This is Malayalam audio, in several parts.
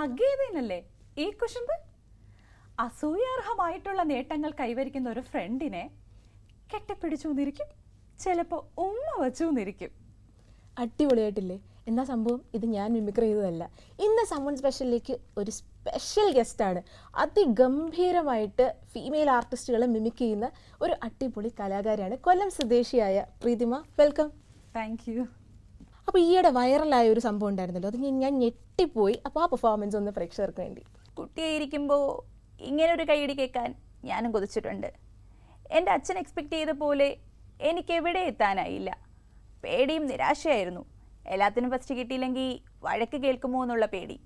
ഹഗ് ചെയ്തതിനല്ലേ ഈ കുശുമ്പ്? അസൂയാർഹമായിട്ടുള്ള നേട്ടങ്ങൾ കൈവരിക്കുന്ന ഒരു ഫ്രണ്ടിനെ കെട്ടിപ്പിടിച്ചു നിന്നിരിക്കും ചിലപ്പോൾ ഉമ്മ വച്ചു നിന്നിരിക്കും അടിപൊളിയായിട്ടില്ലേ? എന്താ സംഭവം? ഇത് ഞാൻ മിമിക്രി ചെയ്തതല്ല. ഇന്ന് സമ്മൺ സ്പെഷ്യലിലേക്ക് ഒരു സ്പെഷ്യൽ ഗസ്റ്റാണ് അതിഗംഭീരമായിട്ട് ഫീമെയിൽ ആർട്ടിസ്റ്റുകളെ മിമിക് ചെയ്യുന്ന ഒരു അടിപൊളി കലാകാരിയാണ് കൊല്ലം സ്വദേശിയായ പ്രീതിമ. വെൽക്കം താങ്ക് യു അപ്പോൾ ഈയിടെ വൈറലായ ഒരു സംഭവം ഉണ്ടായിരുന്നല്ലോ. അത് ഞാൻ- ഞെട്ടിപ്പോയി. അപ്പോൾ ആ പെർഫോമൻസ് ഒന്ന് പ്രേക്ഷകർക്ക് വേണ്ടി. കുട്ടിയായിരിക്കുമ്പോൾ ഇങ്ങനെ ഒരു കൈയടി കേൾക്കാൻ ഞാനും കൊതിച്ചിട്ടുണ്ട്. എന്റെ അച്ഛൻ എക്സ്പെക്റ്റ് ചെയ്ത പോലെ എനിക്ക് എവിടെ എത്താനായില്ല. പേടിയും നിരാശയായിരുന്നു. എല്ലാത്തിനും ഫസ്റ്റ് കിട്ടിയില്ലെങ്കിൽ വഴക്ക് കേൾക്കുമോ എന്നുള്ള പേടി.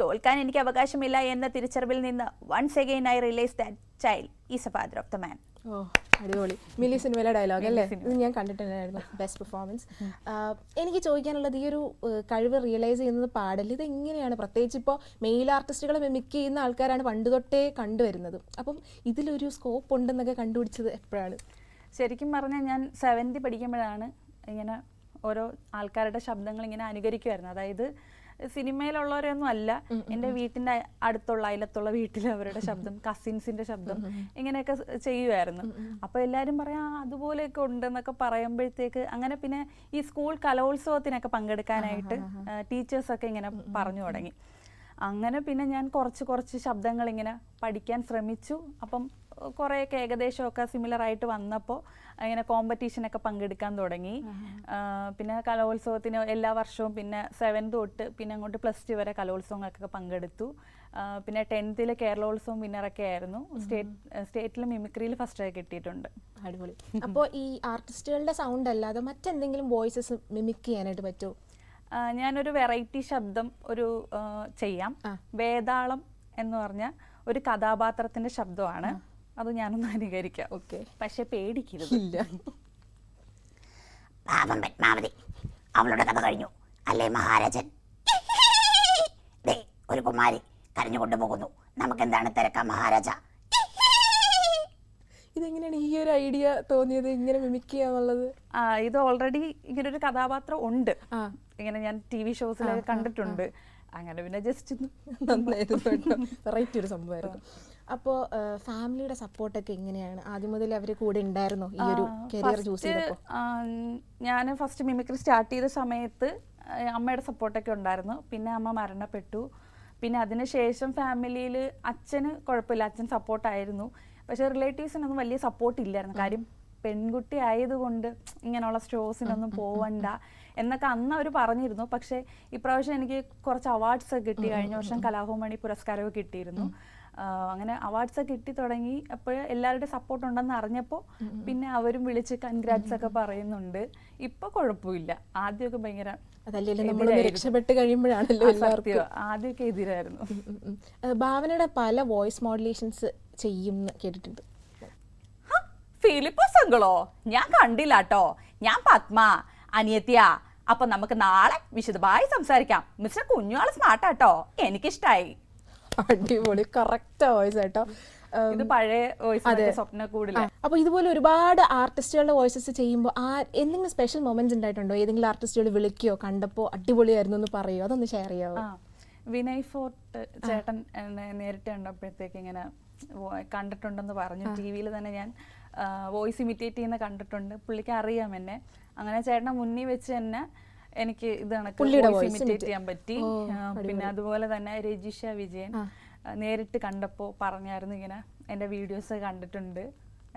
തോൽക്കാൻ എനിക്ക് അവകാശമില്ല എന്ന തിരിച്ചറിവിൽ നിന്ന് once again I realise that child is a father of the man ഓ അടിപൊളി. മിലി സിനിമയിലെ ഡയലോഗ് അല്ലേ? ഇത് ഞാൻ കണ്ടിട്ടുണ്ടായിരുന്നു. ബെസ്റ്റ് പെർഫോമൻസ് എനിക്ക് ചോദിക്കാനുള്ളത് ഈ ഒരു കഴിവ് റിയലൈസ് ചെയ്യുന്നത് പാടൽ ഇത് എങ്ങനെയാണ് പ്രത്യേകിച്ച് ഇപ്പോൾ മെയിൽ ആർട്ടിസ്റ്റുകളെ മിമിക് ചെയ്യുന്ന ആൾക്കാരാണ് പണ്ട് തൊട്ടേ കണ്ടുവരുന്നത്. അപ്പം ഇതിലൊരു സ്കോപ്പ് ഉണ്ടെന്നൊക്കെ കണ്ടുപിടിച്ചത് എപ്പോഴാണ്? ശരിക്കും പറഞ്ഞാൽ ഞാൻ സെവൻത്തിൽ പഠിക്കുമ്പോഴാണ് ഇങ്ങനെ ഓരോ ആൾക്കാരുടെ ശബ്ദങ്ങൾ ഇങ്ങനെ അനുകരിക്കുമായിരുന്നു അതായത് സിനിമയിലുള്ളവരൊന്നും അല്ല. എന്റെ വീട്ടിന്റെ അടുത്തുള്ള അയലത്തുള്ള വീട്ടിൽ അവരുടെ ശബ്ദം കസിൻസിന്റെ ശബ്ദം ഇങ്ങനെയൊക്കെ ചെയ്യുമായിരുന്നു അപ്പോൾ എല്ലാവരും പറയാം "ആ, അതുപോലെയൊക്കെ ഉണ്ടെന്നൊക്കെ പറയുമ്പോഴത്തേക്ക് അങ്ങനെ പിന്നെ ഈ സ്കൂൾ കലോത്സവത്തിനൊക്കെ പങ്കെടുക്കാനായിട്ട് ടീച്ചേഴ്സൊക്കെ ഇങ്ങനെ പറഞ്ഞു തുടങ്ങി. അങ്ങനെ പിന്നെ ഞാൻ കുറച്ച് കുറച്ച് ശബ്ദങ്ങൾ ഇങ്ങനെ പഠിക്കാൻ ശ്രമിച്ചു. അപ്പം കുറേയൊക്കെ ഏകദേശമൊക്കെ സിമിലർ ആയിട്ട് വന്നപ്പോൾ ഇങ്ങനെ കോമ്പറ്റീഷനൊക്കെ പങ്കെടുക്കാൻ തുടങ്ങി. പിന്നെ കലോത്സവത്തിന് എല്ലാ വർഷവും പിന്നെ സെവൻത് തൊട്ട് പിന്നെ അങ്ങോട്ട് പ്ലസ് ടു വരെ കലോത്സവങ്ങൾക്കൊക്കെ പങ്കെടുത്തു. പിന്നെ ടെൻത്തിൽ കേരളോത്സവം വിന്നറൊക്കെ ആയിരുന്നു. സ്റ്റേറ്റ് സ്റ്റേറ്റിൽ മിമിക്രിയിൽ ഫസ്റ്റ് ആയി കിട്ടിയിട്ടുണ്ട്. അടിപൊളി. അപ്പോൾ ഈ ആർട്ടിസ്റ്റുകളുടെ സൗണ്ട് അല്ലാതെ മറ്റെന്തെങ്കിലും വോയിസസ് മിമിക് ചെയ്യാനായിട്ട് പറ്റുമോ ഞാനൊരു വെറൈറ്റി ശബ്ദം ഒരു ചെയ്യാം. വേതാളം എന്ന് പറഞ്ഞ ഒരു കഥാപാത്രത്തിന്റെ ശബ്ദമാണ്. അത് ഞാനൊന്ന് അനുകരിക്കാം. ഓക്കെ. പക്ഷെ പേടിക്കരുത്. ഇല്ല. പാപം പത്മാവതി. അവളുടെ കഥ കഴിഞ്ഞു. അല്ലേ മഹാരാജൻ? ദേ ഒരു കുമാരി കരഞ്ഞു കൊണ്ടുപോകുന്നു നമുക്കെന്താണ് തിരക്കാം മഹാരാജ? ഇതെങ്ങനെയാണ് ഈ ഒരു ഐഡിയ തോന്നിയത്? ഇങ്ങനെ മിമിക് ചെയ്യാന്നുള്ളത് ആ ഇത് ഓൾറെഡി ഇങ്ങനെ ഒരു കഥാപാത്രം ഉണ്ട്. ഇങ്ങനെ ഞാൻ ടി വി ഷോസിലൊക്കെ കണ്ടിട്ടുണ്ട്. അങ്ങനെ പിന്നെ ജസ്റ്റ് വെറൈറ്റി ഒരു സംഭവമായിരുന്നു. അപ്പോൾ ഫാമിലിയുടെ സപ്പോർട്ടൊക്കെ എങ്ങനെയാണ്? ആദ്യം മുതൽ അവർ കൂടെ ഉണ്ടായിരുന്നോ ഈ ഒരു കരിയർ ചൂസ് ചെയ്തപ്പോൾ ഞാൻ ഫസ്റ്റ് മിമിക്രി സ്റ്റാർട്ട് ചെയ്ത സമയത്ത് അമ്മയുടെ സപ്പോർട്ടൊക്കെ ഉണ്ടായിരുന്നു. പിന്നെ അമ്മ മരണപ്പെട്ടു. പിന്നെ അതിനുശേഷം ഫാമിലിയിൽ അച്ഛന് കുഴപ്പമില്ല. അച്ഛൻ സപ്പോർട്ടായിരുന്നു. പക്ഷേ റിലേറ്റീവ്സിനൊന്നും വലിയ സപ്പോർട്ട് ഇല്ലായിരുന്നു. കാര്യം പെൺകുട്ടി ആയതുകൊണ്ട് ഇങ്ങനെയുള്ള ഷോസിനൊന്നും പോവണ്ട എന്നൊക്കെ അന്ന് അവർ പറഞ്ഞിരുന്നു. പക്ഷേ ഇപ്രാവശ്യം എനിക്ക് കുറച്ച് അവാർഡ്സ് ഒക്കെ കിട്ടി. കഴിഞ്ഞ വർഷം കലാഭവമണി പുരസ്കാരമൊക്കെ കിട്ടിയിരുന്നു. അങ്ങനെ അവാർഡ്സ് ഒക്കെ കിട്ടി തുടങ്ങി. അപ്പോൾ എല്ലാവരുടെയും സപ്പോർട്ട് ഉണ്ടെന്ന് അറിഞ്ഞപ്പോൾ പിന്നെ അവരും വിളിച്ച് കൺഗ്രാറ്റ്സ് ഒക്കെ പറയുന്നുണ്ട്. ഇപ്പൊ കുഴപ്പമില്ല. ആദ്യമൊക്കെ ഭയങ്കര അതല്ലേ നമ്മൾ. രക്ഷപ്പെട്ട് കഴിയുമ്പോഴാണല്ലോ. ആദ്യമൊക്കെ എതിരായിരുന്നു. ഭാവനയുടെ പല വോയിസ് മോഡുലേഷൻസ് ചെയ്യും കേട്ടിട്ടുണ്ട്. ഫിലിപ്പോസ് അങ്കിളോ ഞാൻ കണ്ടില്ല കേട്ടോ ഞാൻ പത്മ അനിയത്തിയാ. അപ്പൊ നമുക്ക് നാളെ വിശദമായി സംസാരിക്കാം. മിസ്റ്റർ കുഞ്ഞുആൾ സ്മാർട്ടാട്ടോ എനിക്കിഷ്ടായി. അടിപൊളി. കറക്റ്റ് വോയിസ് കേട്ടോ അപ്പൊ ഇത് പഴയ വോയിസ് സ്വപ്ന അപ്പോൾ ഇതുപോലെ ഒരുപാട് ആർട്ടിസ്റ്റുകളുടെ വോയിസസ് ചെയ്യുമ്പോൾ ആ എന്തെങ്കിലും സ്പെഷ്യൽ മൊമെന്റ്സ് ഉണ്ടായിട്ടുണ്ടോ? ഏതെങ്കിലും ആർട്ടിസ്റ്റുകൾ വിളിക്കുകയോ കണ്ടപ്പോൾ അടിപൊളിയായിരുന്നു എന്ന് പറയുമോ അതൊന്ന് ഷെയർ ചെയ്യാവോ? വിനയ് ഫോർട്ട് ചേട്ടൻ നേരിട്ട് കണ്ടപ്പോഴത്തേക്ക് ഇങ്ങനെ കണ്ടിട്ടുണ്ടെന്ന് പറഞ്ഞു. ടി വിയിൽ തന്നെ ഞാൻ വോയിസ് ഇമിറ്റേറ്റ് ചെയ്യുന്ന കണ്ടിട്ടുണ്ട്. പുള്ളിക്ക് അറിയാം എന്നെ. അങ്ങനെ ചേട്ടനെ മുന്നിൽ വെച്ച് തന്നെ എനിക്ക് ഇത് ഇമിറ്റേറ്റ് ചെയ്യാൻ പറ്റി. പിന്നെ അതുപോലെ തന്നെ രജിഷ വിജയൻ നേരിട്ട് കണ്ടപ്പോ പറഞ്ഞായിരുന്നു ഇങ്ങനെ എന്റെ വീഡിയോസ് കണ്ടിട്ടുണ്ട്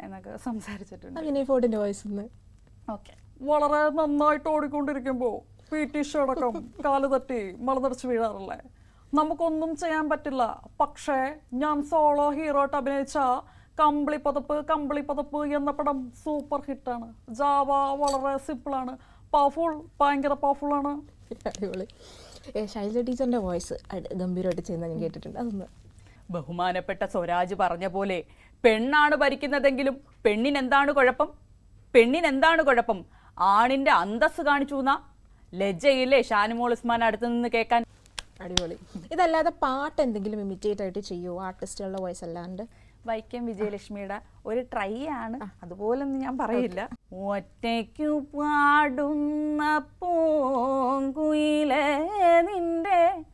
എന്നൊക്കെ സംസാരിച്ചിട്ടുണ്ട്. അങ്ങനെ ഫോർട്ടിന്റെ വോയിസ് ഓക്കെ. വളരെ നന്നായിട്ട് ഓടിക്കൊണ്ടിരിക്കുമ്പോൾ പി ടി അടക്കം കാൽ തട്ടി മലതടിച്ച് വീഴാറില്ലേ നമുക്കൊന്നും ചെയ്യാൻ പറ്റില്ല. പക്ഷേ ഞാൻ സോളോ ഹീറോ ആയിട്ട് അഭിനയിച്ച കമ്പിളി പതപ്പ് കമ്പിളി പതപ്പ് എന്ന പടം സൂപ്പർ ഹിറ്റാണ് ജാവ വളരെ സിമ്പിളാണ് പവർഫുൾ ഭയങ്കര പവർഫുൾ ആണ്. അടിപൊളി. ഏ, ശൈലജ ടീച്ചറിന്റെ വോയിസ് ഗംഭീരമായിട്ട് ചെയ്യുന്ന ഞാൻ കേട്ടിട്ടുണ്ട്. അതൊന്ന്. ബഹുമാനപ്പെട്ട സ്വരാജ് പറഞ്ഞ പോലെ പെണ്ണാണ് ഭരിക്കുന്നതെങ്കിലും പെണ്ണിന് എന്താണ് കുഴപ്പം? പെണ്ണിന് എന്താണ് കുഴപ്പം? ആണിന്റെ അന്തസ് കാണിച്ചു എന്നാ ലജ്ജയില്ലേ ഷാനിമോൾ ഉസ്മാൻ അടുത്ത് നിന്ന് കേൾക്കാൻ? അടിപൊളി. ഇതല്ലാതെ പാട്ട് എന്തെങ്കിലും ഇമിറ്റേറ്റ് ആയിട്ട് ചെയ്യുമോ ആർട്ടിസ്റ്റുകളുടെ വോയിസ് അല്ലാണ്ട്? വൈക്കം വിജയലക്ഷ്മിയുടെ ഒരു ട്രൈ ആണ്. അതുപോലൊന്നും ഞാൻ പറയില്ല. ഒറ്റയ്ക്കു പാടുന്ന പൂങ്കുയിലെ നിന്റെ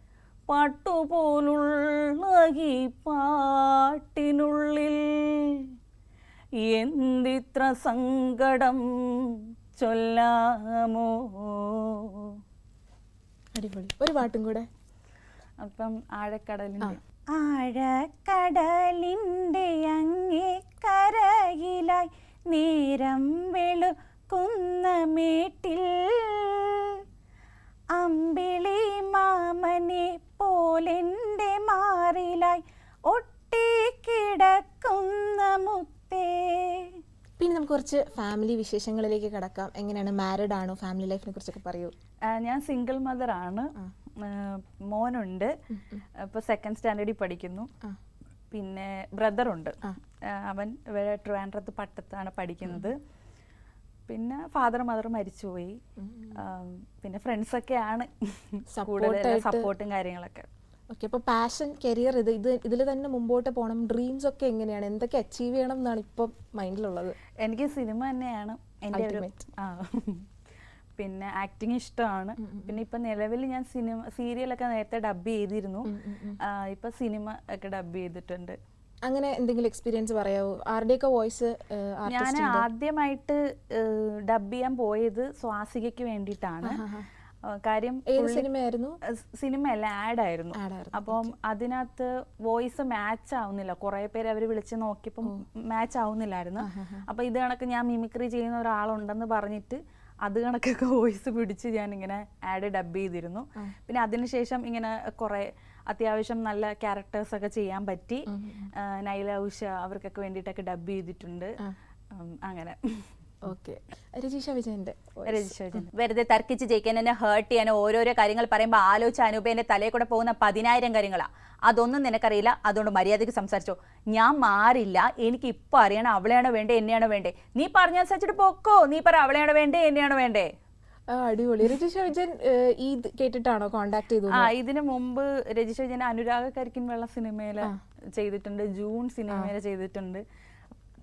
പട്ടുപോലുള്ള ഈ പാട്ടിനുള്ളിൽ എന്തിത്ര സങ്കടം ചൊല്ലാമോ? അടിപൊളി. ഒരു പാട്ടും കൂടെ. അപ്പം ആഴക്കടലിന്റെ ആഴക്കടലിന്റെ അങ്ങേ കരയിലായി നേരം വെളുക്കുന്ന മേട്ടിൽ അമ്പിളി മാമനെ പോലെന്റെ മാറിലായി ഒട്ടിക്കിടക്കുന്ന മുത്തേ. പിന്നെ നമുക്ക് കുറച്ച് ഫാമിലി വിശേഷങ്ങളിലേക്ക് കടക്കാം. എങ്ങനെയാണ് മാരിഡ് ആണോ? ഫാമിലി ലൈഫിനെ കുറിച്ചൊക്കെ പറയൂ. ഞാൻ സിംഗിൾ മദർ ആണ്. മോനുണ്ട്. ഇപ്പോൾ സെക്കൻഡ് സ്റ്റാൻഡേർഡിൽ പഠിക്കുന്നു. പിന്നെ ബ്രദറുണ്ട് ഉണ്ട്. അവൻ ഇവിടെ ട്രിവാൻഡ്രത്ത് പട്ടത്താണ് പഠിക്കുന്നത്. പിന്നെ ഫാദർ മദർ മരിച്ചുപോയി. പിന്നെ ഫ്രണ്ട്സൊക്കെ ആണ് കൂടുതൽ സപ്പോർട്ടും കാര്യങ്ങളൊക്കെ. ഓക്കെ അപ്പോൾ പാഷൻ കരിയർ ഇത് ഇത് ഇതിൽ തന്നെ മുമ്പോട്ട് പോകണം ഡ്രീംസ് ഒക്കെ എങ്ങനെയാണ്? എന്തൊക്കെ അച്ചീവ് ചെയ്യണം എന്നാണ് ഇപ്പം മൈൻഡിലുള്ളത് എനിക്ക് സിനിമ തന്നെയാണ്. എന്റെ ഒരു ആ. പിന്നെ ആക്ടിങ് ഇഷ്ടമാണ്. പിന്നെ ഇപ്പൊ നിലവിൽ ഞാൻ സിനിമ സീരിയലൊക്കെ നേരത്തെ ഡബ് ചെയ്തിരുന്നു. ഇപ്പൊ സിനിമ ഒക്കെ ഡബ് ചെയ്തിട്ടുണ്ട്. അങ്ങനെ എന്തെങ്കിലും എക്സ്പീരിയൻസ് പറയാവോ? ആരുടെയൊക്കെ വോയിസ് ഞാൻ ആദ്യമായിട്ട് ഡബ് ചെയ്യാൻ പോയത് സ്വാസികയ്ക്ക് വേണ്ടിയിട്ടാണ്. കാര്യം സിനിമയായിരുന്നു? സിനിമയല്ല ആഡായിരുന്നു ആയിരുന്നു, അപ്പം അതിനകത്ത് വോയിസ് മാച്ച് ആവുന്നില്ല. കുറെ പേര് അവർ വിളിച്ച് നോക്കിയപ്പം മാച്ച് ആവുന്നില്ലായിരുന്നു. അപ്പൊ ഇത് കണക്ക് ഞാൻ മിമിക്രി ചെയ്യുന്ന ഒരാളുണ്ടെന്ന് പറഞ്ഞിട്ട് അത് കണക്കൊക്കെ വോയിസ് പിടിച്ച് ഞാൻ ഇങ്ങനെ ആഡ് ഡബ് ചെയ്തിരുന്നു പിന്നെ അതിനുശേഷം ഇങ്ങനെ കുറെ അത്യാവശ്യം നല്ല ക്യാരക്ടേഴ്സ് ഒക്കെ ചെയ്യാൻ പറ്റി. നൈല ഉഷ അവർക്കൊക്കെ വേണ്ടിയിട്ടൊക്കെ ഡബ് ചെയ്തിട്ടുണ്ട്. അങ്ങനെ. ഓക്കെ. രജീഷ വിജയന്റെ voice. രജിസ്റ്റർ വെറുതെ തർക്കിച്ച് ജയിക്കാൻ എന്നെ ഹേർട്ട് ചെയ്യാൻ ഓരോരോ കാര്യങ്ങൾ പറയുമ്പോൾ ആലോചിച്ച് അനൂപേന്റെ തലയിൽ കൂടെ പോകുന്ന പതിനായിരം കാര്യങ്ങളാ. അതൊന്നും നിനക്കറിയില്ല. അതുകൊണ്ട് മര്യാദയ്ക്ക് സംസാരിച്ചോ. ഞാൻ മാറില്ല. എനിക്ക് ഇപ്പൊ അറിയണം അവളെയാണോ വേണ്ടേ എന്നെയാണോ വേണ്ടേ. നീ പറഞ്ഞ സംസാരിച്ചിട്ട് പൊക്കോ. നീ പറ അവളെയാണോ വേണ്ടേ എന്നെയാണോ വേണ്ടേ. അടിപൊളി. രജിഷ വിജയൻ ഈ കേട്ടിട്ടാണോ കോണ്ടാക്ട് ചെയ്തത്? ആ ഇതിനു മുമ്പ് രജിഷ വിജയൻ അനുരാഗ കരിക്കിൻ വെള്ള സിനിമയിൽ ചെയ്തിട്ടുണ്ട്. ജൂൺ സിനിമയിൽ ചെയ്തിട്ടുണ്ട്.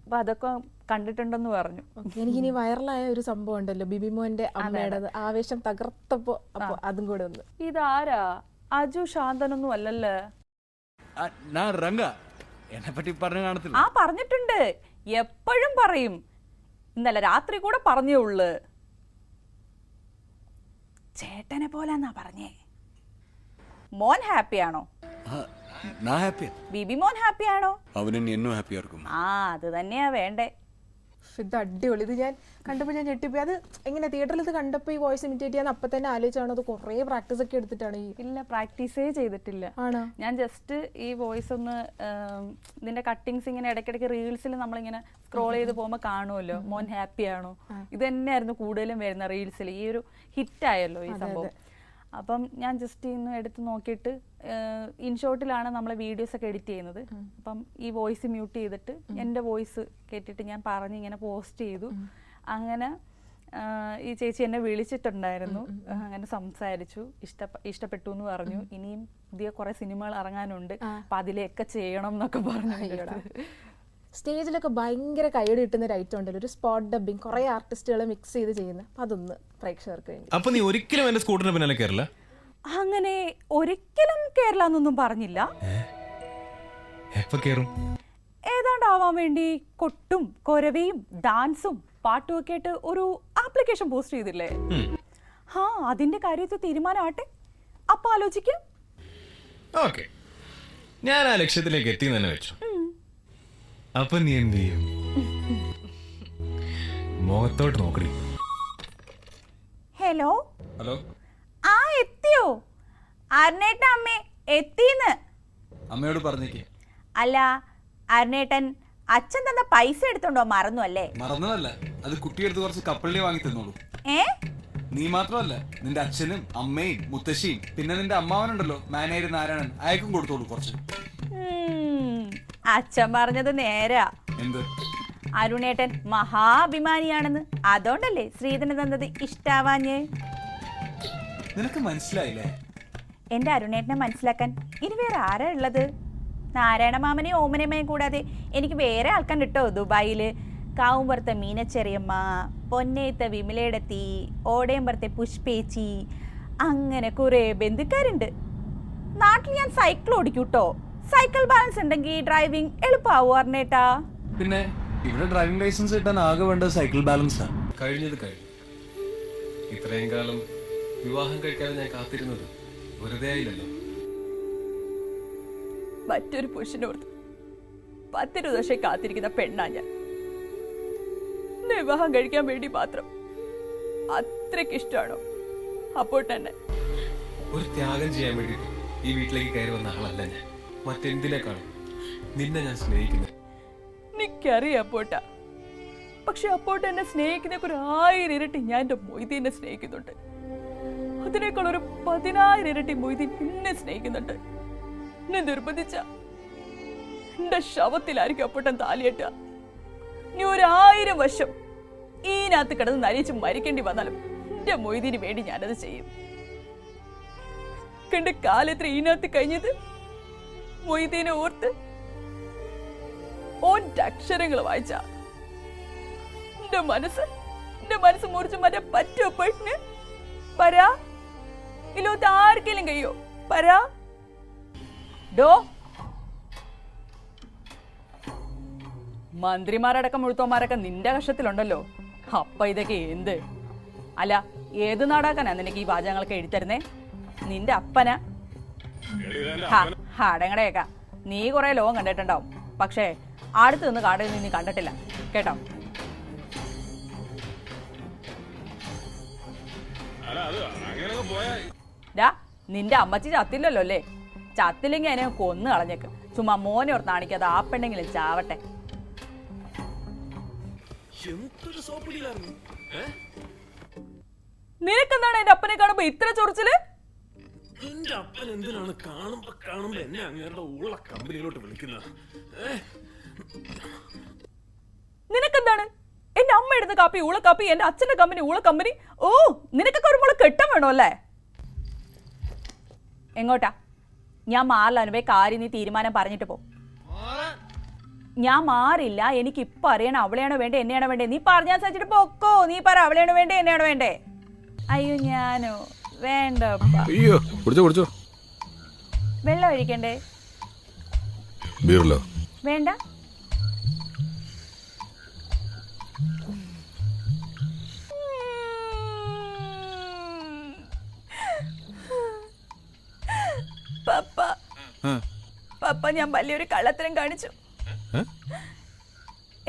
അപ്പൊ അതൊക്കെ കണ്ടിട്ടുണ്ടെന്ന് പറഞ്ഞു. എനിക്ക് ഇനി വൈറലായ ഒരു സംഭവം ഉണ്ടല്ലോ. ബിബിമോന്റെ അമ്മയുടെ ആവേശം തകർത്തപ്പോ അപ്പൊ അതും കൂടെ ഒന്ന്. ഇതാരാ? അജു ശാന്തനൊന്നും അല്ലല്ലേ? ആ, ഞാൻ രംഗ. എന്നെ പറ്റി പറഞ്ഞു കാണത്തില്ല. ആ പറഞ്ഞിട്ടുണ്ട്. എപ്പോഴും പറയും. ഇന്നലെ രാത്രി കൂടെ പറഞ്ഞേ ഉള്ളു. ചേട്ടനെ പോലെന്നാ പറഞ്ഞേ. മോൻ ഹാപ്പിയാണോ? ഞാൻ ഹാപ്പിയാ ബിബി മോൻ ഹാപ്പിയാണോ അവനും എന്നും ഹാപ്പി ആയിരിക്കും ആ അത് തന്നെയാ വേണ്ടേ. ഇത് അടിപൊളി. ഇത് ഞാൻ കണ്ടപ്പോൾ ഞാൻ ഞെട്ടിപ്പോയി. അത് എങ്ങനെ തിയേറ്ററിൽ ഇത് കണ്ടപ്പോൾ ഈ വോയിസ് ഇമിറ്റേറ്റ് ചെയ്യാൻ അപ്പം തന്നെ ആലോചിച്ചാണോ? അത് കുറേ പ്രാക്ടീസ് ഒക്കെ എടുത്തിട്ടാണ് ഈ ഇല്ല പ്രാക്ടീസേ ചെയ്തിട്ടില്ല. ആണോ? ഞാൻ ജസ്റ്റ് ഈ വോയിസ് ഒന്ന് ഉം, ഇതിന്റെ കട്ടിങ്സ് ഇങ്ങനെ ഇടയ്ക്കിടയ്ക്ക് റീൽസിൽ നമ്മളിങ്ങനെ സ്ക്രോൾ ചെയ്ത് പോകുമ്പോൾ കാണുമല്ലോ. മോൻ ഹാപ്പി ആണോ? ഇത് തന്നെയായിരുന്നു കൂടുതലും വരുന്ന റീൽസിൽ ഈ ഒരു ഹിറ്റ് ആയല്ലോ ഈ സംഭവം. അപ്പം ഞാൻ ജസ്റ്റ് ഇന്ന് എടുത്ത് നോക്കിയിട്ട് ഇൻഷോട്ടിലാണ് നമ്മൾ വീഡിയോസ് ഒക്കെ എഡിറ്റ് ചെയ്യുന്നത്. അപ്പം ഈ വോയിസ് മ്യൂട്ട് ചെയ്തിട്ട് എന്റെ വോയിസ് കേട്ടിട്ട് ഞാൻ പറഞ്ഞ് ഇങ്ങനെ പോസ്റ്റ് ചെയ്തു. അങ്ങനെ ഈ ചേച്ചി എന്നെ വിളിച്ചിട്ടുണ്ടായിരുന്നു. അങ്ങനെ സംസാരിച്ചു. ഇഷ്ട ഇഷ്ടപ്പെട്ടു എന്ന് പറഞ്ഞു ഇനിയും പുതിയ കുറെ സിനിമകൾ ഇറങ്ങാനുണ്ട്. അപ്പൊ അതിലേക്ക് ചെയ്യണം എന്നൊക്കെ പറഞ്ഞു. സ്റ്റേജിലൊക്കെ ഭയങ്കര കൈയടി കിട്ടുന്ന ഒരു ഐറ്റം ഉണ്ടല്ലോ. ഒരു സ്പോട്ട് ഡബിങ് കുറെ ആർട്ടിസ്റ്റുകൾ മിക്സ് ചെയ്ത് ചെയ്യുന്ന. അപ്പം അതൊന്ന് പ്രേക്ഷകർക്ക് വേണ്ടി. അപ്പൊ നീ ഒരിക്കലും എന്റെ സ്കൂട്ടറിന് പിന്നാലെ കയറില്ല അങ്ങനെ ഒരിക്കലും കേരള എന്നൊന്നും പറഞ്ഞില്ല ഏതാണ്ട് ആവാൻ ഏതാണ്ടാവാൻ വേണ്ടി കൊട്ടും കൊരവയും ഡാൻസും പാട്ടും ഒക്കെ ആയിട്ട് ഒരു ആപ്ലിക്കേഷൻ പോസ്റ്റ് ചെയ്തില്ലേ? ഹാ അതിന്റെ കാര്യത്തിൽ തീരുമാനമാട്ടെ അപ്പൊ ആലോചിക്കാം. ഓക്കെ. ഞാൻ ആ ലക്ഷ്യത്തിലേക്ക് എത്തി തന്നെ വെച്ചു. അപ്പൊ നീ എന്ത് ചെയ്യും? മുഖത്തോട്ട് നോക്കടി. ഹലോ? ഹലോ? ആ എത്തിയോ? അരുണേട്ട അമ്മേ എത്തിന്ന് അമ്മയോട് പറഞ്ഞേക്ക്. അല്ല അരുണേട്ടൻ അച്ഛൻ തന്ന പൈസ എടുത്തോണ്ടോ മറന്നു അല്ലേ? മറന്നതല്ല. അത് കുട്ടിയെടുത്ത് കുറച്ച് കപ്പള്ളി വാങ്ങി തന്നോളൂ. ഏ? നീ മാത്രമല്ല നിന്റെ അച്ഛനും അമ്മയും മുത്തശ്ശിയും പിന്നെ നിന്റെ അമ്മാവനുണ്ടല്ലോ മാനേജർ നാരായണൻ. അയക്കും കൊടുത്തോളൂ കുറച്ച്. അച്ഛൻ പറഞ്ഞത് നേരാ. അരുണേട്ടൻ മഹാഭിമാനിയാണെന്ന്. അതുകൊണ്ടല്ലേ ശ്രീധന തന്നത് ഇഷ്ടാവാഞ്ഞേ? നിനക്ക് മനസ്സിലായില്ലേ? എന്റെ അരുണേട്ടനെ മനസ്സിലാക്കാൻ ഇനി വേറെ ആരാ ഉള്ളത്? നാരായണ മാമനെയും ഓമനമ്മയും കൂടാതെ എനിക്ക് വേറെ ആൾക്കാൻ കിട്ടോ ദുബായിൽ? കാവുംപുറത്തെ മീനച്ചെറിയമ്മ പൊന്നേത്ത വിമലയിടത്തി ഓടയമ്പുറത്തെ പുഷ്പേച്ചി അങ്ങനെ കുറേ ബന്ധുക്കാരുണ്ട്. നാട്ടിൽ ഞാൻ സൈക്കിൾ ഓടിക്കൂട്ടോ സൈക്കിൾ ബാലൻസ് ഉണ്ടെങ്കിൽ ഡ്രൈവിംഗ് എളുപ്പമാവും അറിഞ്ഞേട്ടാ പിന്നെ ഇവിടെ ഡ്രൈവിംഗ് ലൈസൻസ് കിട്ടാൻ ആകെ വേണ്ടത് സൈക്കിൾ ബാലൻസ് കഴിഞ്ഞത് കഴിഞ്ഞു. ഇത്രയും കാലം വിവാഹം കഴിക്കാതെ ഞാൻ കാത്തിരുന്നത് വെറുതെ ആയില്ലല്ലോ. മറ്റൊരു പുരുഷനോർത്ത് പത്തിരുപത് വർഷം കാത്തിരിക്കുന്ന പെണ്ണാ ഞാൻ. എന്നെ വിവാഹം കഴിക്കാൻ വേണ്ടി മാത്രം അത്രയ്ക്ക് ഇഷ്ടമാണോ? അപ്പോൾ തന്നെ. ഒരു ത്യാഗം ചെയ്യാൻ വേണ്ടി ഈ വീട്ടിലേക്ക് കയറി വന്ന ആളല്ല ഞാൻ. മറ്റെന്തിനേക്കാളും നിന്നെ ഞാൻ സ്നേഹിക്കുന്നു എനിക്കറിയാം അപ്പോട്ട പക്ഷെ അപ്പോട്ട് എന്നെ സ്നേഹിക്കുന്ന ഒരു ആയിരം ഇരട്ടി ഞാൻ എന്റെ മൊയ്തീനെ സ്നേഹിക്കുന്നുണ്ട്. അതിനേക്കാൾ ഒരു പതിനായിരം ഇരട്ടി മൊയ്തീൻ എന്നെ സ്നേഹിക്കുന്നുണ്ട്. എന്നെ നിർബന്ധിച്ച എന്റെ ശവത്തിലായിരിക്കും അപ്പോട്ടൻ താലിയേട്ട നീ ഒരു ആയിരം വർഷം ഈനകത്ത് കിടന്ന് നരിച്ച് മരിക്കേണ്ടി വന്നാലും എന്റെ മൊയ്തീന് വേണ്ടി ഞാനത് ചെയ്യും. കണ്ട് കാലത്ര ഈനകത്ത് കഴിഞ്ഞത്? മൊയ്തീനെ ഓർത്ത് ഒറ്റ അക്ഷരങ്ങൾ വായിച്ച. എന്റെ മനസ്സ് എന്റെ മനസ്സ് മുറിച്ച് മറ്റേ പറ്റോ പെണ്ണ് പരാ ഇല്ലോത്ത് ആർക്കെങ്കിലും കഴിയോ? പരാ. ഡോ. മന്ത്രിമാരടക്കം മുഴുത്തോമാരൊക്കെ നിന്റെ കഷത്തിലുണ്ടല്ലോ. അപ്പ ഇതൊക്കെ എന്ത്? അല്ല ഏത് നാടാക്കാനാ നിനക്ക് ഈ വാചകങ്ങളൊക്കെ എഴുത്തരുന്നേ നിന്റെ അപ്പന. അടങ്ങടേക്ക നീ കുറെ ലോകം കണ്ടിട്ടുണ്ടാവും. പക്ഷേ അടുത്ത് നിന്ന് കാടിൽ നിന്ന് നീ കണ്ടിട്ടില്ല. കേട്ടോ? ഡാ നിന്റെ അമ്മച്ചി ചത്തില്ലല്ലോ അല്ലേ? ചത്തില്ലെങ്കിൽ അതിനെ കൊന്നു കളഞ്ഞേക്ക്. ചുമ്മാ മോനെ ഓർത്ത് കാണിക്കാതെ ആ പെണ്ണെങ്കിലും ചാവട്ടെ. നിനക്കെന്താണ് എന്റെ അപ്പനെ കാണുമ്പോ ഇത്ര ചൊറിച്ചിൽ? എന്റെ അപ്പൻ എന്തിനാണ് കാണുമ്പോ കാണുമ്പോ എന്നെ അങ്ങേരുടെ ഉള്ള കമ്പനിയിലോട്ട് വിളിക്കുന്നത്? നിനക്കെന്താണ്? എന്റെ അമ്മ ഇടുന്ന കാപ്പി ഊള കാപ്പി എന്റെ അച്ഛന്റെ കമ്പനി ഊള കമ്പനി. ഓ നിനക്കൊക്കെ ഒരു മുള കെട്ടം വേണോ അല്ലേ എങ്ങോട്ടാ? ഞാൻ മാറില്ല അനുവേ കാര്യം നീ തീരുമാനം പറഞ്ഞിട്ട് പോ. ഞാൻ മാറില്ല. എനിക്ക് ഇപ്പൊ അറിയണം അവളെയാണോ വേണ്ടേ എന്നെയാണോ വേണ്ടേ. നീ പറഞ്ഞാൽ സഹിച്ചിട്ട് പോക്കോ. നീ പറ അവളെയാണോ വേണ്ടേ എന്നെയാണോ വേണ്ടേ. അയ്യോ ഞാനോ? വേണ്ട അയ്യോ കുടിച്ചോ കുടിച്ചോ. വെള്ളം ഒഴിക്കണ്ടേ? ബീറല്ലോ വേണ്ട. പപ്പ. പപ്പ ഞാൻ വലിയൊരു കള്ളത്തരം കാണിച്ചു.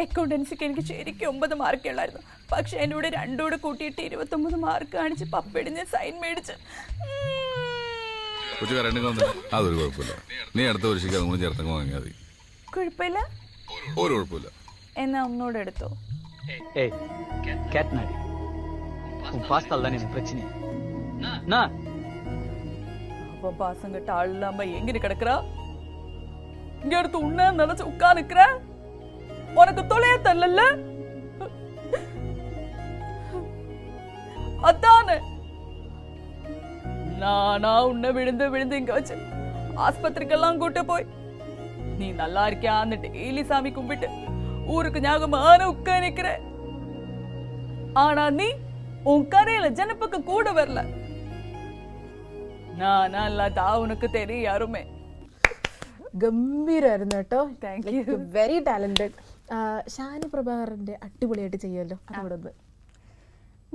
അക്കൗണ്ടൻസിക്ക് എനിക്ക് ശരിക്കും ഒമ്പത് മാർക്കേ ഉള്ളായിരുന്നു പക്ഷെ എൻ്റെ കൂടെ രണ്ടും കൂടെ കൂട്ടിയിട്ട് ഇരുപത്തൊമ്പത് മാർക്ക് കാണിച്ച് പപ്പയുടെ സൈൻ മേടിച്ച് കൊച്ചു കരണ്ട് അതൊരു കുഴപ്പമില്ല നീ അടുത്ത പരീക്ഷയ്ക്ക് അതും കൂടി ചേർത്തങ്ങ് വാങ്ങിയാൽ മതി കുഴപ്പമില്ല ഒരു കുഴപ്പമില്ല എന്നാ ഒന്നുകൂടെ എടുത്തോ ஏய் கேட் நாடி உன் பாஸ்தால் தானே என் பிரச்சனை நான் அப்ப பாசம் கட்ட ஆள் இல்லாம எங்க கிடக்குறா இங்க எடுத்து உன்ன நினைச்சு உட்கார்ந்துக்கிற உனக்கு தொலைய தரல அத்தானே நானா உன்னை விழுந்து விழுந்து இங்க வச்சு ஆஸ்பத்திரிக்கெல்லாம் கூட்டு போய். நீ நல்லா இருக்கியான்னு டெய்லி சாமி கும்பிட்டு ஊருக்கு ஞாபகமான உட்கார் நிக்கிற. ஆனா நீ உன் கரையில ஜனப்புக்கு கூட வரல. நானா இல்லாதா? உனக்கு தெரியும் யாருமே. கம்பீரா இருந்தாட்டோ thank you very talented Shani പ്രഭാകറിന്റെ അടിപൊളിയായിട്ട് ചെയ്യുമല്ലോ അവിടെ ഒന്ന്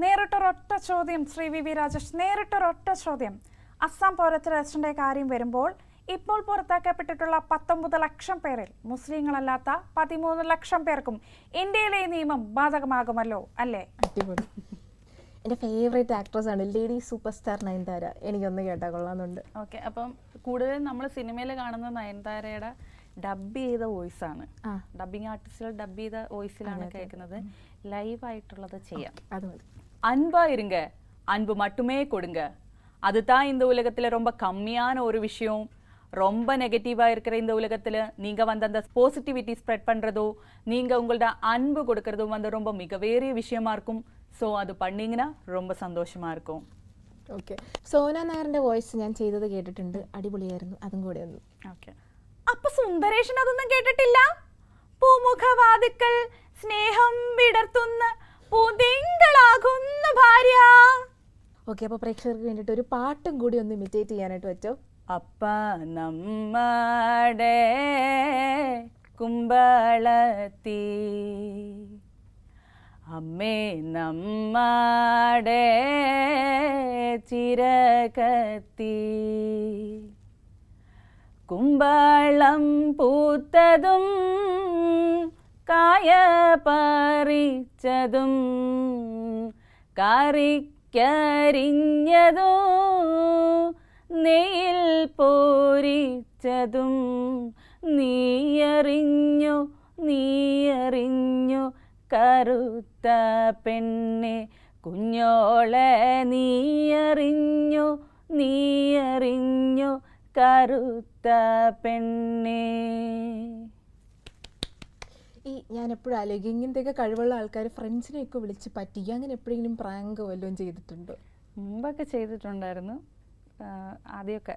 നേരിട്ടൊരൊറ്റ ചോദ്യം ശ്രീ വി വി രാജേഷ്. നേരിട്ടൊരൊറ്റ ചോദ്യം. അസ്സാം പൗരത്വ രജിസ്റ്ററിന്റെ കാര്യം വരുമ്പോൾ ഇപ്പോൾ പുറത്താക്കപ്പെട്ടിട്ടുള്ള പത്തൊമ്പത് ലക്ഷം പേരിൽ മുസ്ലിങ്ങളല്ലാത്ത പതിമൂന്ന് ലക്ഷം പേർക്കും ഇന്ത്യയിലെ ഈ നിയമം ബാധകമാകുമല്ലോ അല്ലേ? അടിപൊളി. എന്റെ ഫേവറേറ്റ് ആക്ട്രസ് ആണ് ലേഡി സൂപ്പർ സ്റ്റാർ നയൻതാര. എനിക്കൊന്ന് കേട്ടാ കൊള്ളാന്നുണ്ട് ഓക്കെ അപ്പം കൂടുതലും നമ്മൾ സിനിമയിൽ കാണുന്ന നയൻതാരയുടെ ഡബ് ചെയ്ത വോയിസ് ആണ് ആ. ഡബിങ് ആർട്ടിസ്റ്റുകൾ ഡബ് ചെയ്ത വോയിസിലാണ് കേൾക്കുന്നത് ലൈവ് ആയിട്ടുള്ളത് ചെയ്യാം അത് മതി அன்பா இருங்க அன்பு மட்டுமே கொடுங்க அதுதான் இந்த உலகத்துல ரொம்ப கம்மியான ஒரு விஷயம் ரொம்ப நெகட்டிவா இருக்கிற இந்த உலகத்துல நீங்க வந்து அந்த பாசிட்டிவிட்டி ஸ்ப்ரெட் பண்றதோ நீங்க உங்களோட அன்பு கொடுக்கறதும் வந்து ரொம்ப மிகவேறிய விஷயமா இருக்கும் ஸோ அது பண்ணீங்கன்னா ரொம்ப சந்தோஷமா இருக்கும் ഓക്കെ സോന നായറിന്റെ വോയിസ് ഞാൻ ചെയ്തത് കേട്ടിട്ടുണ്ട് അടിപൊളിയായിരുന്നു അതും കൂടെ ഒന്ന് ഓക്കെ അപ്പൊ സുന്ദരേഷൻ അതൊന്നും കേട്ടിട്ടില്ല? പൂമുഖവാതുക്കൾ സ്നേഹം വിടർത്തുന്ന പൂതിങ്കളാകുന്ന ഭാര്യ. ഓക്കെ അപ്പോൾ പ്രേക്ഷകർക്ക് വേണ്ടിയിട്ട് ഒരു പാട്ടും കൂടി ഒന്ന് ഇമിറ്റേറ്റ് ചെയ്യാനായിട്ട് പറ്റും. അപ്പ നമ്മടെ കുമ്പളത്തി. അമ്മേ നമ്മടെ ചിരകത്തി. കുമ്പളം പൂത്തതും കായ പറിച്ചതും കറിക്കരിഞ്ഞതും നെയ്യിൽ പോരിച്ചതും നീയറിഞ്ഞു നീയറിഞ്ഞു കറുത്ത പെണ്ണെ കുഞ്ഞോളെ നീയറിഞ്ഞു നീയറിഞ്ഞു കറുത്ത പെണ്ണെ. ഈ ഞാൻ എപ്പോഴും ആലോചിക്കും ഇങ്ങനത്തെയൊക്കെ കഴിവുള്ള ആൾക്കാർ ഫ്രണ്ട്സിനെയൊക്കെ വിളിച്ച് പറ്റിക്കുക അങ്ങനെ എപ്പോഴെങ്കിലും പ്രാങ്ക് വല്ലതും ചെയ്തിട്ടുണ്ടോ? മുമ്പൊക്കെ ചെയ്തിട്ടുണ്ടായിരുന്നു. ആദ്യമൊക്കെ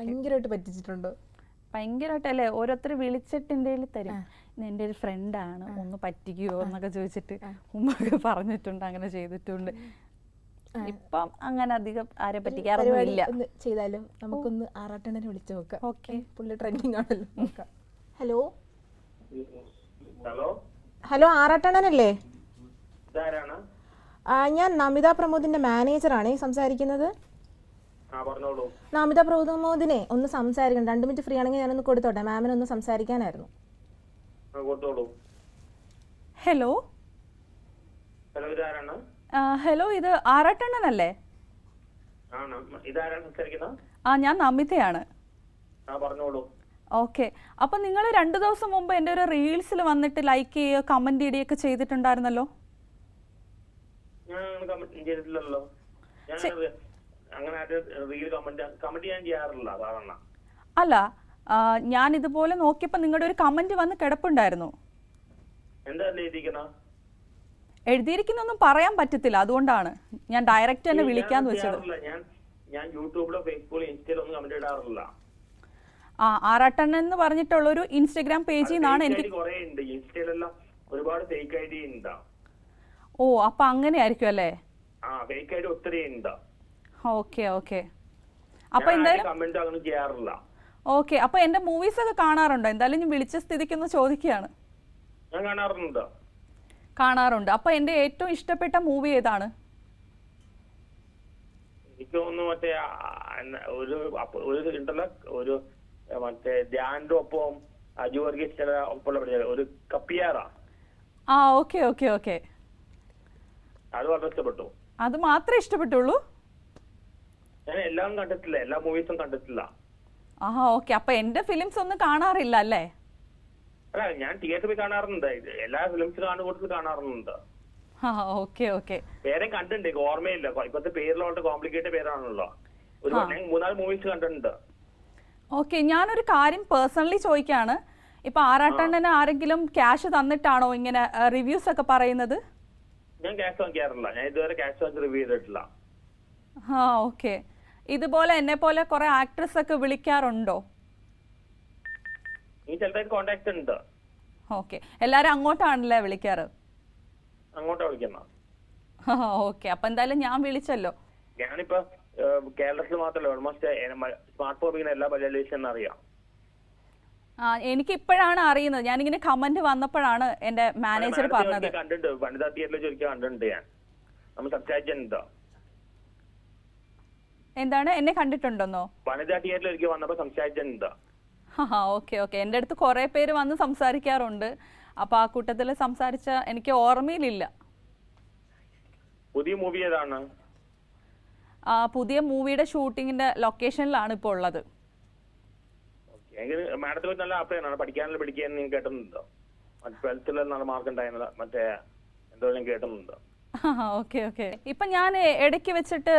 ഭയങ്കരമായിട്ട് പറ്റിച്ചിട്ടുണ്ടോ? ഭയങ്കരമായിട്ടല്ലേ? ഓരോരുത്തർ വിളിച്ചിട്ട് എന്റെ തരും "ഇത് എന്റെ ഒരു ഫ്രണ്ടാണ് ഒന്ന് പറ്റിക്കുകയോ എന്നൊക്കെ ചോദിച്ചിട്ട് മുമ്പൊക്കെ പറഞ്ഞിട്ടുണ്ട് അങ്ങനെ ചെയ്തിട്ടുണ്ട്. ഇപ്പം അങ്ങനെ അധികം ആരെ പറ്റിക്കാറൊന്നുമില്ല. ചെയ്താലും ഇല്ല ഒന്ന് ചെയ്താലോ നമുക്കൊന്ന് ആറാട്ടണ്ണനെ വിളിച്ചു നോക്കാം. ഓക്കെ. പുള്ളി ട്രെൻഡിങ് ആണല്ലോ. നോക്കാം. ഹലോ? ഹലോ? ഹലോ ആറാട്ടണ്ണനല്ലേ ഞാൻ നമിത പ്രമോദിന്റെ മാനേജറാണ്. സംസാരിക്കുന്നത്? ആ പറഞ്ഞോളൂ. നമിത പ്രമോദിനെ ഒന്ന് സംസാരിക്കണം. രണ്ട് മിനിറ്റ് ഫ്രീ ആണെങ്കിൽ ഞാനൊന്ന് കൊടുത്തോട്ടെ. മാമിനൊന്ന് സംസാരിക്കാനായിരുന്നു. കൊടുത്തോളൂ. ഹലോ? ഹലോ ഇതാരാണ്? ഹലോ ഇത് ആറാട്ടണ്ണനല്ലേ? ആ ഞാൻ നമിതയാണ്. ഓക്കെ. അപ്പൊ നിങ്ങൾ രണ്ടു ദിവസം മുമ്പ് എന്റെ ഒരു റീൽസിൽ വന്നിട്ട് ലൈക്ക് ചെയ്യുകയോ കമന്റ് ചെയ്യുകയൊക്കെ ചെയ്തിട്ടുണ്ടായിരുന്നല്ലോ? അല്ല ഞാൻ ഇതുപോലെ നോക്കിയപ്പോൾ നിങ്ങളുടെ ഒരു കമന്റ് വന്ന് കിടപ്പുണ്ടായിരുന്നു. എന്താ എഴുതിയിരിക്കുന്നൊന്നും പറയാൻ പറ്റത്തില്ല. അതുകൊണ്ടാണ് ഞാൻ ഡയറക്റ്റ് തന്നെ വിളിക്കാന്ന് വെച്ചത്. ഞാൻ ഞാൻ യൂട്യൂബിലോ ഫേസ്ബുക്കിലോ ഇൻസ്റ്റയിലോ ഒന്നും കമന്റ് ഇടാറില്ല. ആ ആറാട്ടണ്ണൻ എന്ന് പറഞ്ഞിട്ടുള്ള ഒരു ഇൻസ്റ്റഗ്രാം പേജിൽ നിന്നാണ് എനിക്ക് ഒരുപാട് ഫേക്ക് ഉണ്ട് ഓ അപ്പൊ അങ്ങനെ ആയിരിക്കും അല്ലേ? ആ ഫേക്ക് ഐ ഡി ഒത്തിരി ഉണ്ട് ഓക്കെ ഓക്കെ. അപ്പൊ എന്തായാലും കമന്റ് അങ്ങനെ ചെയ്യാറില്ല. ഓക്കെ അപ്പൊ എന്റെ മൂവീസ് ഒക്കെ കാണാറുണ്ടോ? എന്തായാലും ഞാൻ വിളിച്ച സ്ഥിതിക്കൊന്ന് ചോദിക്കുകയാണ്. ഞാൻ കാണാറുണ്ട്. കാണാറുണ്ട്. അപ്പൊ എന്റെ ഏറ്റവും ഇഷ്ടപ്പെട്ട മൂവി ഏതാണ്? എനിക്ക് തോന്നുന്നു മറ്റേ ഒരു ഒരു ഉണ്ടല്ലോ ഒരു മറ്റേ ധ്യാന്റെ ഒപ്പം അജു വർഗീസ് ഒപ്പമുള്ള പരിചയം ഒരു കപ്പിയാറ. ആ ഓക്കെ ഓക്കെ ഓക്കെ. അത് വളരെ ഇഷ്ടപ്പെട്ടു. അത് മാത്രമേ ഇഷ്ടപ്പെട്ടുള്ളൂ? ഞാൻ എല്ലാം കണ്ടിട്ടില്ല എല്ലാ മൂവീസും കണ്ടിട്ടില്ല. ആ ഓക്കെ. അപ്പൊ എന്റെ ഫിലിംസ് ഒന്നും കാണാറില്ല അല്ലേ? അല്ല ഞാൻ തിയേറ്ററിൽ കാണാറുണ്ട്. ഇത് എല്ലാ ഫിലിംസ് കാണുകൂട്ടത്തിൽ കാണാറുണ്ട്. Okay okay. പേരെ കണ്ടിട്ടുണ്ട് ഓർമ്മയില്ല. ഇപ്പത്തെ പേരിലോട്ട് കോംപ്ലിക്കേറ്റഡ് പേരാണല്ലോ. ഒരു മൂന്നാൽ മൂവീസ് കണ്ടിട്ടുണ്ട്. ഓക്കെ ഞാനൊരു കാര്യം പേഴ്സണലി ചോദിക്കാണ്. ഇപ്പൊ ആറാട്ടണ്ണന് ആരെങ്കിലും ക്യാഷ് തന്നിട്ടാണോ ഇങ്ങനെ റിവ്യൂസ് ഒക്കെ പറയുന്നത്? ഞാൻ ക്യാഷ് വാങ്ങിക്കാറില്ല. ഞാൻ ഇതുവരെ ക്യാഷ് വാങ്ങി റിവ്യൂ ചെയ്തിട്ടില്ല. ആ ഓക്കെ. ഇതുപോലെ എന്നെ പോലെ കുറെ ആക്ട്രസ് ഒക്കെ വിളിക്കാറുണ്ടോ? ഈ ചിലരുടെ കോണ്ടാക്ട് ഉണ്ട്. ഓക്കെ എല്ലാരും അങ്ങോട്ടാണല്ലേ വിളിക്കാറ്? അങ്ങോട്ടാ വിളിക്കുന്ന. ഓക്കെ അപ്പൊ എന്തായാലും ഞാൻ വിളിച്ചല്ലോ. ഞാനിപ്പോ കേരളത്തിൽ മാത്രമല്ല ഓൾമോസ്റ്റ് സ്മാർട്ട് ഫോൺ ഇങ്ങനെ എല്ലാ മലയാളീസും അറിയാം. ആ എനിക്ക് ഇപ്പോഴാണ് അറിയുന്നത്. ഞാനിങ്ങനെ കമന്റ് വന്നപ്പോഴാണ് എന്റെ മാനേജർ പറഞ്ഞത്. കണ്ടിട്ടുണ്ട്. വനിതാ തിയേറ്ററിൽ ചോദിക്കാൻ കണ്ടിട്ടുണ്ട് ഞാൻ. നമ്മൾ സംസാരിച്ചിട്ടുണ്ട്? എന്താണ്? എന്നെ കണ്ടിട്ടുണ്ടെന്നോ? വനിതാ തിയേറ്ററിൽ ഒരിക്കൽ വന്നപ്പോ സംസാരിച്ചിട്ടുണ്ട്? Okay okay. എന്റെ അടുത്ത് കുറേ പേര് വന്ന് സംസാരിക്കാറുണ്ട്. അപ്പോൾ ആ കൂട്ടത്തിൽ സംസാരിച്ച എനിക്ക് ഓർമ്മയിലില്ല. പുതിയ മൂവി ഏതാണ്? ആ, പുതിയ മൂവിയുടെ ഷൂട്ടിങ്ങിന്റെ ലൊക്കേഷനിലാണ് ഇപ്പോൾ ഉള്ളത്. മാഡത്തിന് നല്ല അഭിപ്രായമാണ്. പഠിക്കാനുള്ള പഠിക്കാൻ ട്വൽത്തിൽ നല്ല മാർക്ക് ഉണ്ടായിരുന്നത്? മറ്റേ എന്തോ ഞാൻ കേട്ടിട്ടുണ്ട്? Okay okay. ഇപ്പം ഞാൻ ഇടയ്ക്ക് വെച്ചിട്ട്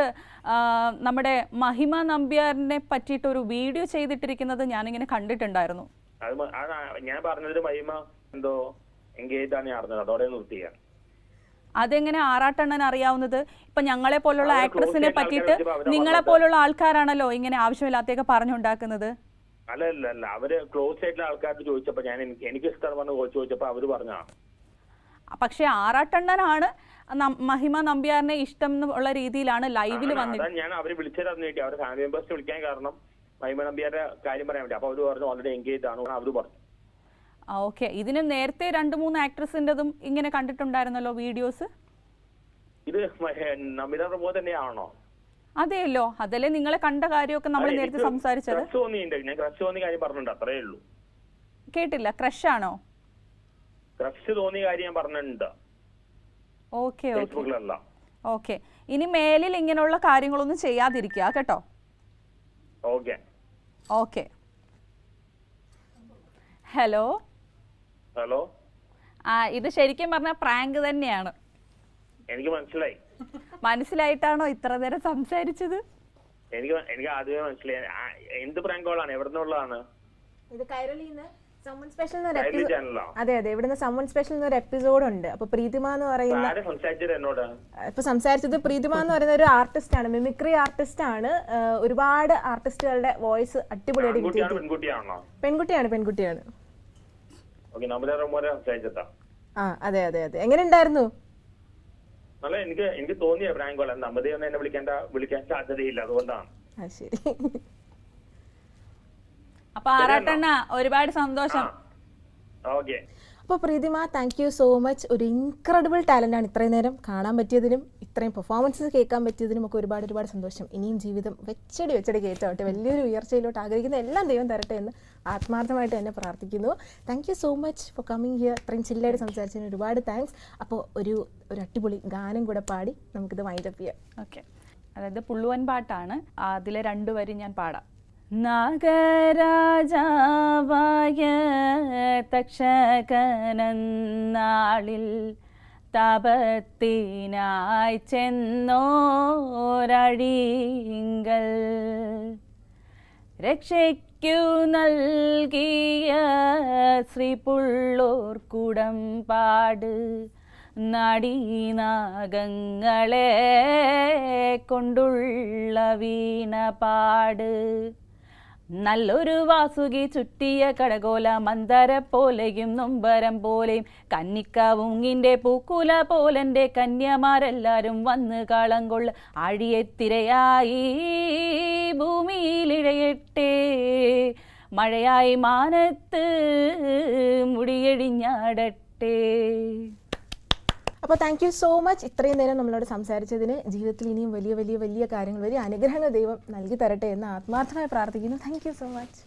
നമ്മുടെ മഹിമ നമ്പ്യാറിനെ പറ്റിയിട്ട് ഒരു വീഡിയോ ചെയ്തിട്ടിരിക്കുന്നത് ഞാനിങ്ങനെ കണ്ടിട്ടുണ്ടായിരുന്നു. ഞാൻ പറഞ്ഞതിൽ മഹിമ എന്തോ എൻഗേജ് ആണ് അതോടെ അതെങ്ങനെ ആറാട്ടെണ്ണൻ അറിയാവുന്നത്? ഇപ്പൊ ഞങ്ങളെ പോലുള്ള ആക്ട്രസിനെ പറ്റിയിട്ട് നിങ്ങളെ. പോലുള്ള ആൾക്കാരാണല്ലോ ഇങ്ങനെ ആവശ്യമില്ലാത്തൊക്കെ പറഞ്ഞുണ്ടാക്കുന്നത്? അല്ല അല്ല അല്ല അവർ ക്ലോസ് ആയിട്ടുള്ള ആൾക്കാരോട് ചോദിച്ചപ്പോ ഞാൻ എനിക്ക് ഇഷ്ടമാണ് ചോദിച്ചപ്പോ അവർ പറഞ്ഞാ പക്ഷെ ആറാട്ടെണ്ണനാണ്. മഹിമ നമ്പ്യാറിനെ ഇഷ്ടം എന്നുള്ള രീതിയിലാണ് ലൈവിൽ വന്നത് ഞാൻ അവർ വിളിച്ചത് അറിഞ്ഞു കിട്ടി. അവരുടെ ഫാമിലി മെമ്പേഴ്സ് വിളിക്കാൻ കാരണം മഹിമ നമ്പ്യാരുടെ കാര്യം പറയാൻ വേണ്ടി. അപ്പൊ അവർ പറഞ്ഞു ഓൾറെഡി എൻഗേജ് ആണ് അവർ പറഞ്ഞു. ഓക്കെ ഇതിന് നേരത്തെ രണ്ട് മൂന്ന് ആക്ട്രസിന്റെതും ഇങ്ങനെ കണ്ടിട്ടുണ്ടായിരുന്നല്ലോ വീഡിയോസ് ഇത് നമിത പ്രഭു തന്നെയാണോ? അതെയല്ലോ. അതല്ലേ നിങ്ങളെ കണ്ട കാര്യമൊക്കെ നമ്മൾ നേരത്തെ സംസാരിച്ചത്? കേട്ടില്ല. ക്രഷ് ആണോ? ക്രഷ് തോന്നിയ കാര്യം ഞാൻ പറഞ്ഞിട്ടുണ്ട്. Okay okay. ഫേസ്ബുക്കിലല്ല ഓക്കെ. ഇനി മേലിൽ ഇങ്ങനെയുള്ള കാര്യങ്ങളൊന്നും ചെയ്യാതിരിക്കുക കേട്ടോ? ഓക്കെ. ഓക്കെ. ഹലോ? ഹലോ? ആ ഇത് ശരിക്കും പറഞ്ഞ പ്രാങ്ക് തന്നെയാണ്. എനിക്ക് മനസ്സിലായി. മനസ്സിലായിട്ടാണോ ഇത്ര നേരം സംസാരിച്ചത്? എനിക്ക് എനിക്ക് ആദ്യമേ മനസ്സിലായി. എന്ത് പ്രാങ്ക് കോളാണ് എവിടെ നിന്നുള്ളതാണ് ഇത് കൈരളിന്ന്. സമ്മൺ സ്പെഷ്യൽ എന്നൊരു എപ്പിസോഡ് അതെ അതെ. ഇവിടുന്ന് സമ്മൺ സ്പെഷ്യൽ എന്നൊരു എപ്പിസോഡ് ഉണ്ട്. അപ്പൊ പ്രീതിമ എന്ന് പറയുന്ന ഇപ്പൊ സംസാരിച്ചത് പ്രീതിമ എന്ന് പറയുന്ന ഒരു ആർട്ടിസ്റ്റ് ആണ്. മിമിക്രി ആർട്ടിസ്റ്റ് ആണ്. ഒരുപാട് ആർട്ടിസ്റ്റുകളുടെ വോയിസ് അടിപൊളിയായിട്ട് പെൺകുട്ടിയാണോ? പെൺകുട്ടിയാണ് ആ അതെ അതെ അതെ. എങ്ങനെ ഉണ്ടായിരുന്നു? നല്ല എനിക്ക് എനിക്ക് തോന്നിയ പ്രാങ്ക് കോൾ നമിതയൊന്നും എന്നെ വിളിക്കേണ്ട വിളിക്കാൻ സാധ്യതയില്ല. അതുകൊണ്ടാണ്. ശരി. അപ്പൊ ആറാട്ടെണ്ണ ഒരുപാട് സന്തോഷം. ഓക്കെ. അപ്പോൾ Pritima thank you so much ഒരു ഇൻക്രെഡിബിൾ ടാലന്റ് ആണ് ഇത്രയും നേരം കാണാൻ പറ്റിയതിനും ഇത്രയും പെർഫോമൻസസ് കേൾക്കാൻ പറ്റിയതിനും ഒക്കെ ഒരുപാട് ഒരുപാട് സന്തോഷം. ഇനിയും ജീവിതം വെച്ചടി വെച്ചടി കയറ്റാവട്ടെ വലിയൊരു ഉയർച്ചയിലോട്ട് ആഗ്രഹിക്കുന്ന എല്ലാം ദൈവം തരട്ടെ എന്ന് ആത്മാർത്ഥമായിട്ട് തന്നെ പ്രാർത്ഥിക്കുന്നു. Thank you so much for coming here ഇത്രയും ചില്ലായിട്ട് സംസാരിച്ചതിന് ഒരുപാട് താങ്ക്സ് അപ്പോൾ ഒരു ഒരു അടിപൊളി ഗാനം കൂടെ പാടി നമുക്കിത് വൈൻഡ് അപ്പ് ചെയ്യാം. ഓക്കെ. അതായത് പുള്ളുവൻ പാട്ടാണ്. അതിലെ രണ്ടു വരി ഞാൻ പാടാം. നാഗരാജാവായ തക്ഷകനാളിൽ തപത്തിനായി ചെന്നോരഴിങ്കൽ രക്ഷയ്ക്കു നൽകിയ ശ്രീ പുള്ളൂർ കുടംപാട് നടീനാഗങ്ങളെ കൊണ്ടുള്ള വീണപാട്. നല്ലൊരു വാസുകി ചുറ്റിയ കടകോല മന്ദര പോലെയും നൊമ്പരം പോലെയും കന്നിക്കാവുങ്ങിന്റെ പൂക്കുല പോലെന്റെ കന്യമാരെല്ലാരും വന്ന് കാളം കൊള്ള ആഴിയെത്തിരയായി ഭൂമിയിലിഴയട്ടെ. മഴയായി മാനത്ത് മുടിയഴിഞ്ഞാടട്ടെ. അപ്പോൾ താങ്ക് യു സോ മച്ച് ഇത്രയും നേരം നമ്മളോട് സംസാരിച്ചതിന് ജീവിതത്തിൽ ഇനിയും വലിയ വലിയ വലിയ കാര്യങ്ങൾ വലിയ അനുഗ്രഹങ്ങൾ ദൈവം നൽകി തരട്ടെ എന്ന് ആത്മാർത്ഥമായി പ്രാർത്ഥിക്കുന്നു. Thank you so much